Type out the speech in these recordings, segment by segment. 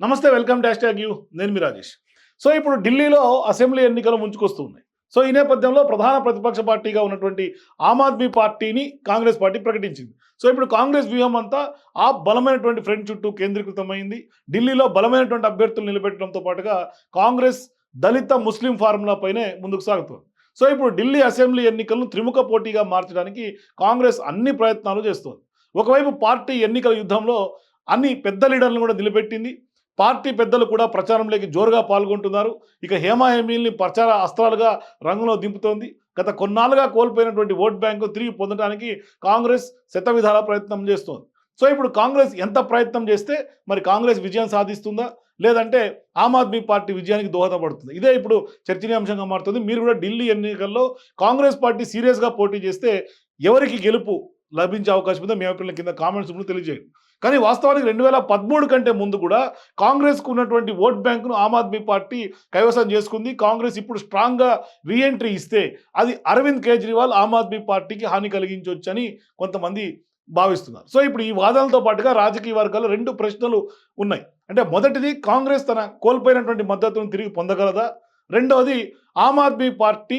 నమస్తే welcome dash tag you. నేను మీ Rajesh. So ఇప్పుడు ఢిల్లీలో అసెంబ్లీ ఎన్నికలు ముంచుకొస్తూ ఉన్నాయి సో ఈ నేపథ్యంలో ప్రధాన ప్రతిపక్ష పార్టీగా ఉన్నటువంటి ఆమ్ ఆద్మీ పార్టీని కాంగ్రెస్ పార్టీ ప్రకటించింది. సో ఇప్పుడు కాంగ్రెస్ వ్యూహం అంతా ఆ బలమైనటువంటి ఫ్రంట్ చుట్టూ కేంద్రీకృతమైంది. ఢిల్లీలో బలమైనటువంటి అభ్యర్థులు నిలబెట్టడంతో పాటుగా కాంగ్రెస్ దళిత ముస్లిం ఫార్ములా పైనే ముందుకు సాగుతుంది. సో ఇప్పుడు ఢిల్లీ అసెంబ్లీ ఎన్నికలను త్రిముఖ పోటీగా మార్చడానికి కాంగ్రెస్ అన్ని ప్రయత్నాలు చేస్తోంది. ఒకవైపు పార్టీ ఎన్నికల యుద్ధంలో అన్ని పెద్ద లీడర్లను కూడా నిలబెట్టింది. పార్టీ పెద్దలు కూడా ప్రచారంలోకి జోరుగా పాల్గొంటున్నారు. ఇక హేమా హేమీల్ని ప్రచార అస్త్రాలుగా రంగంలో దింపుతోంది. గత కొన్నాళ్ళుగా కోల్పోయినటువంటి ఓట్ బ్యాంకు తిరిగి పొందడానికి కాంగ్రెస్ శతవిధాల ప్రయత్నం చేస్తోంది. సో ఇప్పుడు కాంగ్రెస్ ఎంత ప్రయత్నం చేస్తే మరి కాంగ్రెస్ విజయం సాధిస్తుందా? లేదంటే ఆమ్ ఆద్మీ పార్టీ విజయానికి దోహదపడుతుంది? ఇదే ఇప్పుడు చర్చనీయాంశంగా మారుతుంది. మీరు కూడా ఢిల్లీ ఎన్నికల్లో కాంగ్రెస్ పార్టీ సీరియస్గా పోటీ చేస్తే ఎవరికి గెలుపు లభించే అవకాశం ఉందో మీ అభిప్రాయం కింద కామెంట్స్ కూడా తెలియజేయండి. కానీ వాస్తవానికి రెండు వేల పదమూడు కంటే ముందు కూడా కాంగ్రెస్కు ఉన్నటువంటి ఓట్ బ్యాంకును ఆమ్ ఆద్మీ పార్టీ కైవసం చేసుకుంది. కాంగ్రెస్ ఇప్పుడు స్ట్రాంగ్గా రీఎంట్రీ ఇస్తే అది అరవింద్ కేజ్రీవాల్ ఆమ్ ఆద్మీ పార్టీకి హాని కలిగించవచ్చని కొంతమంది భావిస్తున్నారు. సో ఇప్పుడు ఈ వాదనలతో పాటుగా రాజకీయ వర్గాల్లో రెండు ప్రశ్నలు ఉన్నాయి. అంటే మొదటిది కాంగ్రెస్ తన కోల్పోయినటువంటి మద్దతును తిరిగి పొందగలదా? రెండవది ఆమ్ ఆద్మీ పార్టీ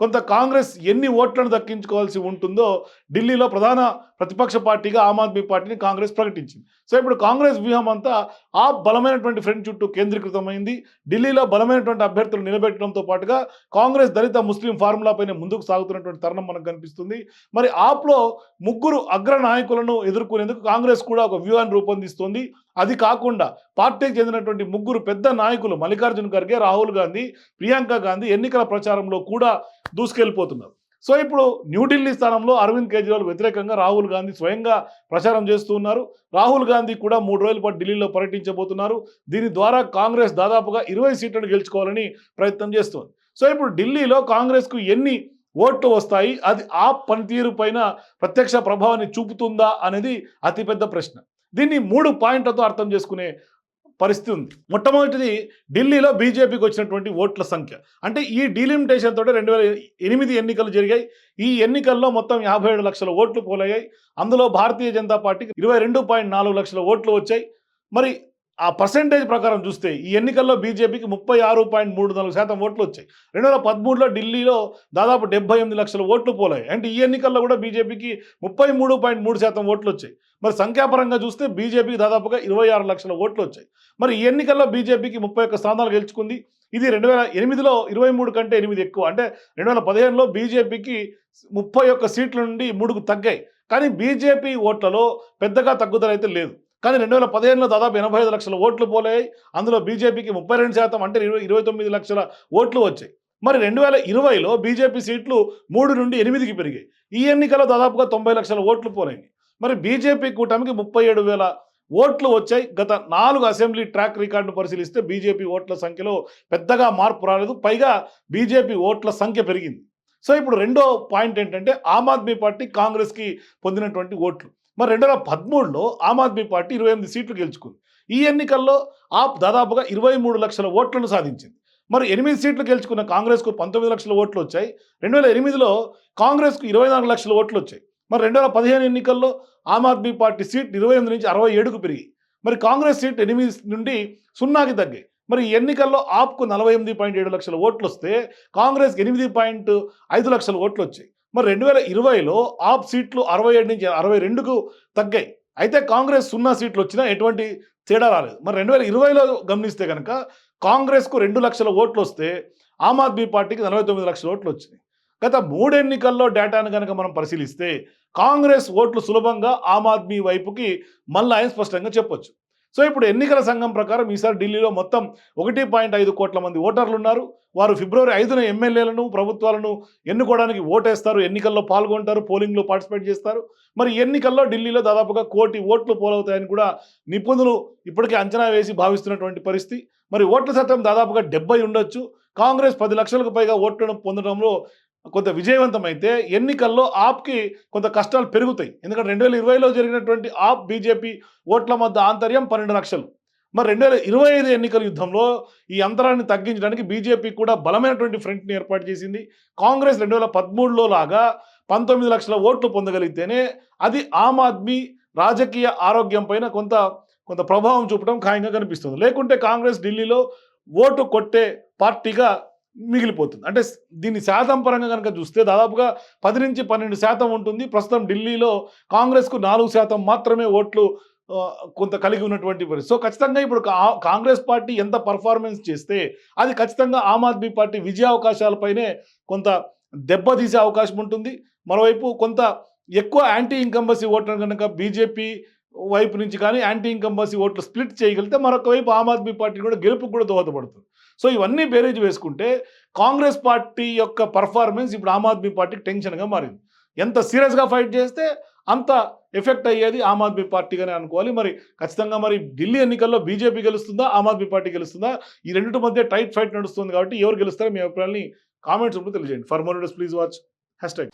కొంత కాంగ్రెస్ ఎన్ని ఓట్లను దక్కించుకోవాల్సి ఉంటుందో ఢిల్లీలో ప్రధాన ప్రతిపక్ష పార్టీగా ఆమ్ ఆద్మీ పార్టీని కాంగ్రెస్ ప్రకటించింది. సో ఇప్పుడు కాంగ్రెస్ వ్యూహం అంతా ఆ బలమైనటువంటి ఫ్రెండ్ చుట్టూ కేంద్రీకృతమైంది. ఢిల్లీలో బలమైనటువంటి అభ్యర్థులు నిలబెట్టడంతో పాటుగా కాంగ్రెస్ దళిత ముస్లిం ఫార్ములాపైనే ముందుకు సాగుతున్నటువంటి తరుణం మనకు కనిపిస్తుంది. మరి ఆప్లో ముగ్గురు అగ్ర నాయకులను ఎదుర్కొనేందుకు కాంగ్రెస్ కూడా ఒక వ్యూహాన్ని రూపొందిస్తోంది. అది కాకుండా పార్టీకి చెందినటువంటి ముగ్గురు పెద్ద నాయకులు మల్లికార్జున ఖర్గే రాహుల్ గాంధీ ప్రియాంక గాంధీ ఎన్నికల ప్రచారంలో కూడా దూసుకెళ్ళిపోతున్నారు. సో ఇప్పుడు న్యూఢిల్లీ స్థానంలో అరవింద్ కేజ్రీవాల్ వ్యతిరేకంగా రాహుల్ గాంధీ స్వయంగా ప్రచారం చేస్తూ ఉన్నారు. రాహుల్ గాంధీ కూడా మూడు రోజుల పాటు ఢిల్లీలో పర్యటించబోతున్నారు. దీని ద్వారా కాంగ్రెస్ దాదాపుగా ఇరవై సీట్లను గెలుచుకోవాలని ప్రయత్నం చేస్తోంది. సో ఇప్పుడు ఢిల్లీలో కాంగ్రెస్కు ఎన్ని ఓట్లు వస్తాయి? అది ఆ పనితీరు పైన ప్రత్యక్ష ప్రభావాన్ని చూపుతుందా అనేది అతిపెద్ద ప్రశ్న. దీన్ని మూడు పాయింట్లతో అర్థం చేసుకునే పరిస్థితి ఉంది. మొట్టమొదటిది ఢిల్లీలో బీజేపీకి వచ్చినటువంటి ఓట్ల సంఖ్య. అంటే ఈ డీలిమిటేషన్ తోటి రెండు వేల ఎనిమిది ఎన్నికలు జరిగాయి. ఈ ఎన్నికల్లో మొత్తం యాభై ఏడు లక్షల ఓట్లు పోలయ్యాయి. అందులో భారతీయ జనతా పార్టీకి ఇరవై రెండు పాయింట్ నాలుగు లక్షల ఓట్లు వచ్చాయి. మరి ఆ పర్సెంటేజ్ ప్రకారం చూస్తే ఈ ఎన్నికల్లో బీజేపీకి ముప్పై ఆరు పాయింట్ మూడు నాలుగు శాతం ఓట్లు వచ్చాయి. రెండు వేల పదమూడులో ఢిల్లీలో దాదాపు డెబ్బై ఎనిమిది లక్షల ఓట్లు పోలాయి. అంటే ఈ ఎన్నికల్లో కూడా బీజేపీకి ముప్పై మూడు పాయింట్ మూడు శాతం ఓట్లు వచ్చాయి. మరి సంఖ్యాపరంగా చూస్తే బీజేపీకి దాదాపుగా ఇరవై ఆరు లక్షల ఓట్లు వచ్చాయి. మరి ఈ ఎన్నికల్లో బీజేపీకి ముప్పై ఒక్క స్థానాలు గెలుచుకుంది. ఇది రెండు వేల ఎనిమిదిలో ఇరవై మూడు కంటే ఎనిమిది ఎక్కువ. అంటే రెండు వేల పదిహేనులో బీజేపీకి ముప్పై ఒక్క సీట్ల నుండి మూడుకు తగ్గాయి. కానీ బీజేపీ ఓట్లలో పెద్దగా తగ్గుదల అయితే లేదు. కానీ రెండు వేల పదిహేనులో దాదాపు ఎనభై ఐదు లక్షల ఓట్లు పోలాయి. అందులో బీజేపీకి ముప్పై రెండు శాతం అంటే ఇరవై ఇరవై తొమ్మిది లక్షల ఓట్లు వచ్చాయి. మరి రెండు వేల ఇరవైలో బీజేపీ సీట్లు మూడు నుండి ఎనిమిదికి పెరిగాయి. ఈ ఎన్నికలో దాదాపుగా తొంభై లక్షల ఓట్లు పోలాయి. మరి బీజేపీ కూటమికి ముప్పై ఏడు వేల ఓట్లు వచ్చాయి. గత నాలుగు అసెంబ్లీ ట్రాక్ రికార్డును పరిశీలిస్తే బీజేపీ ఓట్ల సంఖ్యలో పెద్దగా మార్పు రాలేదు. పైగా బీజేపీ ఓట్ల సంఖ్య పెరిగింది. సో ఇప్పుడు రెండో పాయింట్ ఏంటంటే ఆమ్ ఆద్మీ పార్టీ కాంగ్రెస్కి పొందినటువంటి ఓట్లు. మరి రెండు వేల పదమూడులో ఆమ్ ఆద్మీ పార్టీ ఇరవై ఎనిమిది సీట్లు గెలుచుకుంది. ఈ ఎన్నికల్లో ఆప్ దాదాపుగా ఇరవై మూడు లక్షల ఓట్లను సాధించింది. మరి ఎనిమిది సీట్లు గెలుచుకున్న కాంగ్రెస్కు పంతొమ్మిది లక్షల ఓట్లు వచ్చాయి. రెండు వేల ఎనిమిదిలో కాంగ్రెస్కు ఇరవై నాలుగు లక్షల ఓట్లు వచ్చాయి. మరి రెండు వేల పదిహేను ఎన్నికల్లో ఆమ్ ఆద్మీ పార్టీ సీట్ ఇరవై ఎనిమిది నుంచి అరవై ఏడుకు పెరిగి మరి కాంగ్రెస్ సీట్ ఎనిమిది నుండి సున్నాకి తగ్గాయి. మరి ఈ ఎన్నికల్లో ఆప్కు నలభై ఎనిమిది పాయింట్ ఏడు లక్షల ఓట్లు వస్తే కాంగ్రెస్కి ఎనిమిది పాయింట్ ఐదు లక్షల ఓట్లు వచ్చాయి. మరి రెండు వేల ఇరవైలో ఆప్ సీట్లు అరవై ఏడు నుంచి అరవై రెండుకు తగ్గాయి. అయితే కాంగ్రెస్ సున్నా సీట్లు వచ్చినా ఎటువంటి తేడా రాలేదు. మరి రెండు వేల ఇరవైలో గమనిస్తే కనుక కాంగ్రెస్కు రెండు లక్షల ఓట్లు వస్తే ఆమ్ ఆద్మీ పార్టీకి నలభై తొమ్మిది లక్షల ఓట్లు వచ్చినాయి. గత మూడు ఎన్నికల్లో డేటాను కనుక మనం పరిశీలిస్తే కాంగ్రెస్ ఓట్లు సులభంగా ఆమ్ ఆద్మీ వైపుకి మళ్ళీ స్పష్టంగా చెప్పొచ్చు. సో ఇప్పుడు ఎన్నికల సంఘం ప్రకారం ఈసారి ఢిల్లీలో మొత్తం ఒకటి పాయింట్ ఐదు కోట్ల మంది ఓటర్లు ఉన్నారు వారు ఫిబ్రవరి ఐదున ఎమ్మెల్యేలను ప్రభుత్వాలను ఎన్నుకోవడానికి ఓటేస్తారు. ఎన్నికల్లో పాల్గొంటారు పోలింగ్లో పార్టిసిపేట్ చేస్తారు. మరి ఎన్నికల్లో ఢిల్లీలో దాదాపుగా కోటి ఓట్లు పోలవుతాయని కూడా నిపుణులు ఇప్పటికే అంచనా వేసి భావిస్తున్నటువంటి పరిస్థితి. మరి ఓట్ల శాతం దాదాపుగా డెబ్బై ఉండొచ్చు. కాంగ్రెస్ పది లక్షలకు పైగా ఓట్లను పొందడంలో కొంత విజయవంతమైతే ఎన్నికల్లో ఆప్కి కొంత కష్టాలు పెరుగుతాయి. ఎందుకంటే రెండు వేల ఇరవైలో జరిగినటువంటి ఆప్ బీజేపీ ఓట్ల మధ్య ఆంతర్యం పన్నెండు లక్షలు. మరి రెండు వేల ఇరవై ఐదు ఎన్నికల యుద్ధంలో ఈ అంతరాన్ని తగ్గించడానికి బీజేపీ కూడా బలమైనటువంటి ఫ్రంట్ని ఏర్పాటు చేసింది. కాంగ్రెస్ రెండు వేల పదమూడులో లాగా పంతొమ్మిది లక్షల ఓట్లు పొందగలిగితేనే అది ఆమ్ ఆద్మీ రాజకీయ ఆరోగ్యం పైన కొంత కొంత ప్రభావం చూపడం ఖాయంగా కనిపిస్తుంది. లేకుంటే కాంగ్రెస్ ఢిల్లీలో ఓటు కొట్టే పార్టీగా మిగిలిపోతుంది. అంటే దీన్ని శాతం పరంగా కనుక చూస్తే దాదాపుగా పది నుంచి పన్నెండు శాతం ఉంటుంది. ప్రస్తుతం ఢిల్లీలో కాంగ్రెస్కు నాలుగు శాతం మాత్రమే ఓట్లు కొంత కలిగి ఉన్నటువంటి పరిస్థితి. సో ఖచ్చితంగా ఇప్పుడు కాంగ్రెస్ పార్టీ ఎంత పర్ఫార్మెన్స్ చేస్తే అది ఖచ్చితంగా ఆమ్ ఆద్మీ పార్టీ విజయ అవకాశాలపైనే కొంత దెబ్బతీసే అవకాశం ఉంటుంది. మరోవైపు కొంత ఎక్కువ యాంటీ ఇంకంబసీ ఓట్లను కనుక బీజేపీ వైపు నుంచి కానీ యాంటీ ఇంకంబసీ ఓట్లు స్ప్లిట్ చేయగలిగితే మరొక వైపు ఆమ్ ఆద్మీ పార్టీ కూడా గెలుపుకు కూడా దోహదపడుతుంది. సో ఇవన్నీ బేరేజ్ వేసుకుంటే కాంగ్రెస్ పార్టీ యొక్క పర్ఫార్మెన్స్ ఇప్పుడు ఆమ్ ఆద్మీ పార్టీకి టెన్షన్గా మారింది. ఎంత సీరియస్గా ఫైట్ చేస్తే అంత ఎఫెక్ట్ అయ్యేది ఆమ్ ఆద్మీ పార్టీగానే అనుకోవాలి. మరి ఖచ్చితంగా మరి ఢిల్లీ ఎన్నికల్లో బీజేపీ గెలుస్తుందా ఆమ్ ఆద్మీ పార్టీ గెలుస్తుందా? ఈ రెండింటి మధ్య టైట్ ఫైట్ నడుస్తుంది కాబట్టి ఎవరు గెలుస్తారో మీ అభిప్రాయాన్ని కామెంట్స్ రూపంలో తెలియజేయండి. For more please watch. Hash tag.